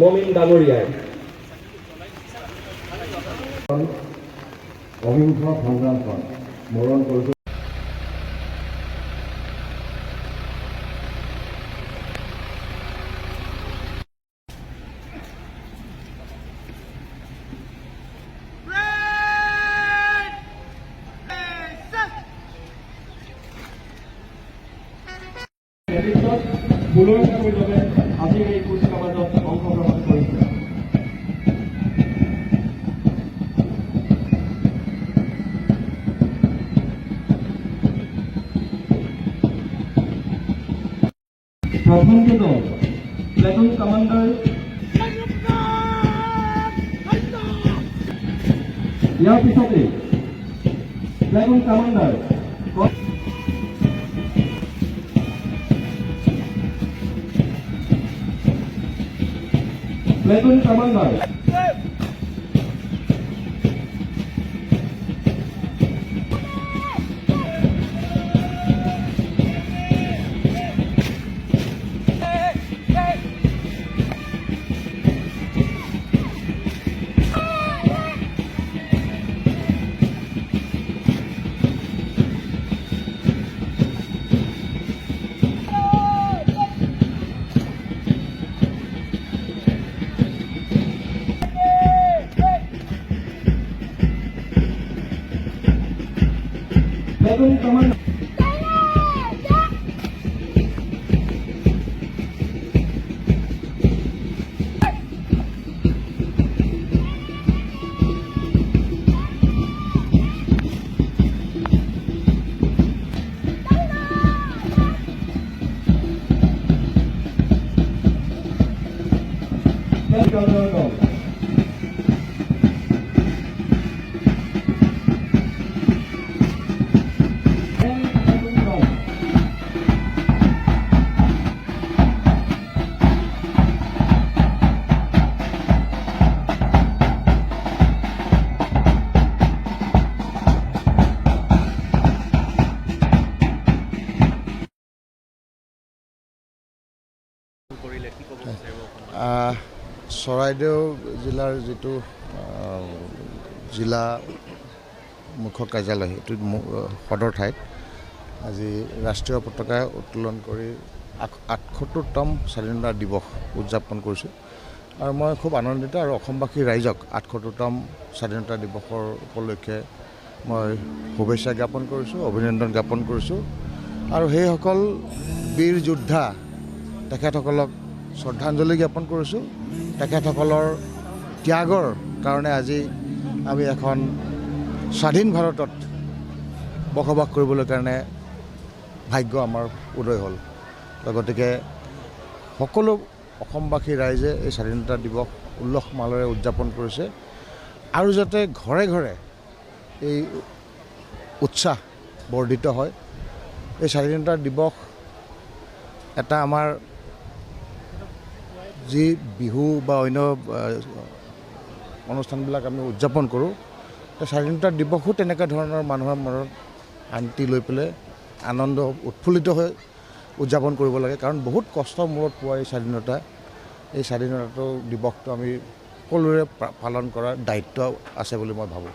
মমিন ডাঙৰীয়াই অহিংস সংগ্ৰামখন মৰণ কৰিছোঁ নেতৃত্বত বুলৰচামীৰ বাবে আজিৰ এই প্ৰথমটো দল প্লেটুন কামাণ্ডাৰ ইয়াৰ পিছতে platoon commander platoon commander platoon commander platoon দল প্লেটুন আহ, চৰাইদেউ জিলাৰ যিটো জিলা মুখ্য কাৰ্যালয় সেইটো সদৰ ঠাইত আজি ৰাষ্ট্ৰীয় পতাকা উত্তোলন কৰি আঠ- আঠসত্তৰতম স্বাধীনতা দিৱস উদযাপন কৰিছোঁ। আৰু মই খুব আনন্দিত আৰু অসমবাসী ৰাইজক আঠসত্তৰতম স্বাধীনতা দিৱসৰ উপলক্ষে মই শুভেচ্ছা জ্ঞাপন কৰিছোঁ অভিনন্দন জ্ঞাপন কৰিছোঁ। আৰু সেইসকল বীৰ যোদ্ধা তেখেতসকলক শ্ৰদ্ধাঞ্জলি জ্ঞাপন কৰিছোঁ। তেখেতসকলৰ ত্যাগৰ কাৰণে আজি আমি এখন স্বাধীন ভাৰতত বসবাস কৰিবলৈ কাৰণে ভাগ্য আমাৰ উদয় হ'ল। গতিকে সকলো অসমবাসী ৰাইজে এই স্বাধীনতা দিৱস উল্লাস মালেৰে উদযাপন কৰিছে আৰু যাতে ঘৰে ঘৰে এই উৎসাহ বৰ্ধিত হয়। এই স্বাধীনতা দিৱস এটা আমাৰ যি বিহু বা অন্য অনুষ্ঠানবিলাক আমি উদযাপন কৰোঁ স্বাধীনতা দিৱসো তেনেকুৱা ধৰণৰ মানুহৰ মনত শান্তি লৈ পেলাই আনন্দ উৎফুল্লিত হৈ উদযাপন কৰিব লাগে। কাৰণ বহুত কষ্টৰ মূৰত পোৱা এই স্বাধীনতা, এই স্বাধীনতাটো দিৱসটো আমি সকলোৰে পালন কৰাৰ দায়িত্ব আছে বুলি মই ভাবোঁ।